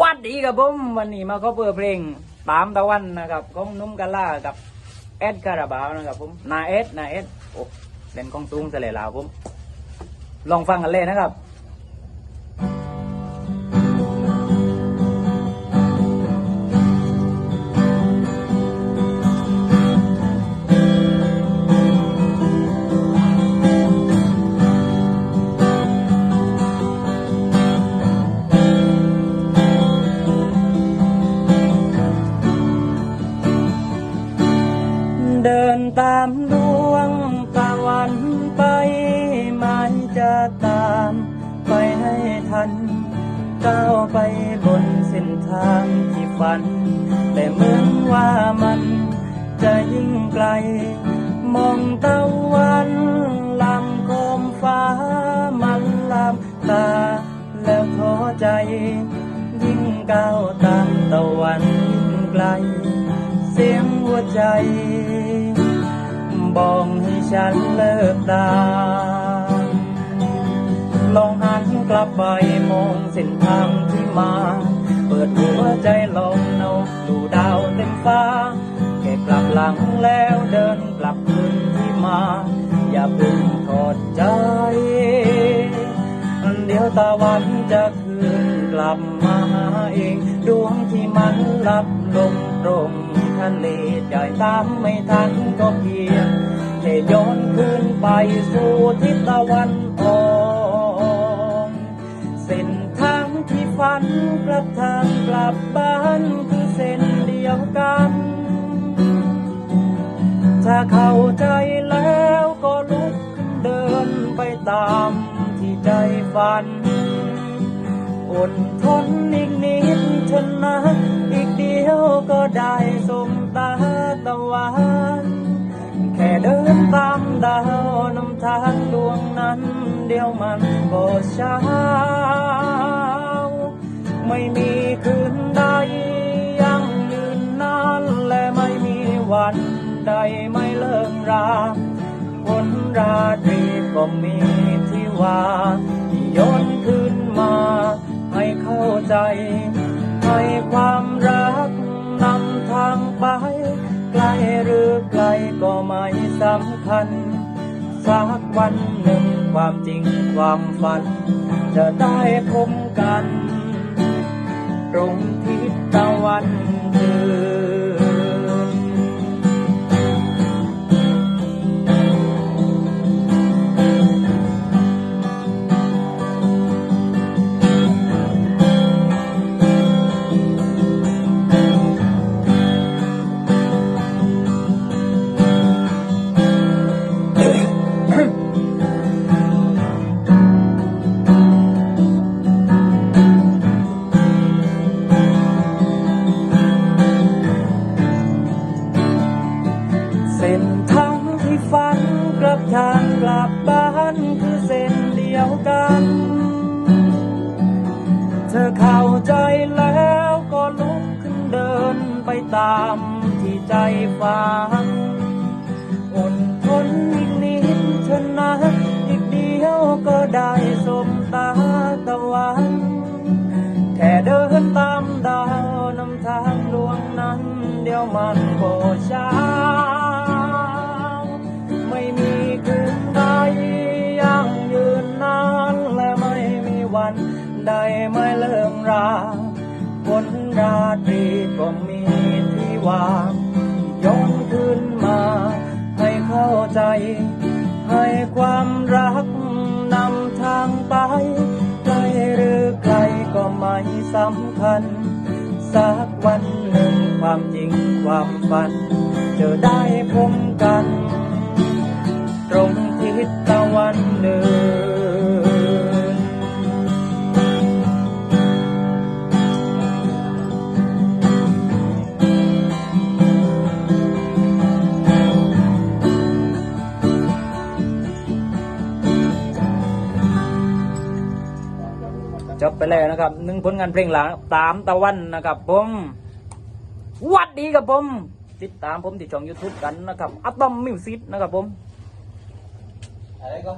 วัดดีครับผมวันนี้มาขอเปิดเพลงตามตะวันนะครับของนุ่มกะล่ากับเอ็ดคาราบาวนะครับผมนาเอ็ดนาเอ็ดโอ้เล่นกองสูงเสลยลาวผมลองฟังกันเลยนะครับ ตามดวงตะวันไปหมายจะตามไปให้ทันก้าวไปบนเส้นทางที่ฝัน แต่เหมือนว่ามันจะยิ่งไกล มองตะวันลำโคมฟ้ามันลำตา แล้วท้อใจ ยิ่งก้าวตามตะวันยิ่งไกล เสียงหัวใจ บอกให้ฉันเลิกตาลองหันกลับไปมองเส้นทางที่มา เปิดหัวใจลองเอาดูดาวเต็มฟ้า แค่กลับหลังแล้วเดินกลับคืนที่มา อย่าเพึ่งถอดใจ เดี๋ยวตะวันจะคืนกลับมาหาเอง ดวงที่มันหลับลงตรง ทะเลใจตามไม่ทันก็เพียงแค่ย้อนคืนไปสู่ทิศตะวันออกเส้นทางที่ฝันกลับทางกลับบ้านคือเส้นเดียวกัน ถ้าเข้าใจแล้วก็ลุกขึ้นเดินไปตามที่ใจฝันอดทนอีกนิดเถอะนะ อีกเดียวก็ได้ะวันแค่เดินตามดาวนำทางดวงนั้น เดียวมันก็เช้า ไม่มีคืนใดยังยืนนานและไม่มีวันใดไม่เลิกราคนราตรีก็มีที่ว่าที่ย้อนคืนมาให้เข้าใจ สำคัญ สักวันหนึ่งความจริงความฝัน จะได้พบกัน ตรง ฝันกลับทางกลับบ้านคือเส้นเดียวกัน เธอเข้าใจแล้วก็ลุกขึ้นเดินไปตามที่ใจฝันอดทนอีกนิดเถอะนะอีกเดียวก็ได้สมตาตะวันแค่เดินตามดาวนำทางดวงนั้นเดียวมัน ไม่เลิกราคนราตรีก็มีที่วางย้อนคืนมา ให้เข้าใจ ให้ความรักนำทางไปไกลหรือไกลก็ไม่สำคัญ สักวันหนึ่งความจริงความฝัน จะได้พบกัน ตรงทิศตะวันเดิน ไปแล้วนะครับหนึ่งผลงานเพลงหลังตามตะวันนะครับผมวัดดีครับผม ติดตามผมที่ช่อง YouTube กันนะครับอัตตอมมิวสิกนะครับผมอะไรก็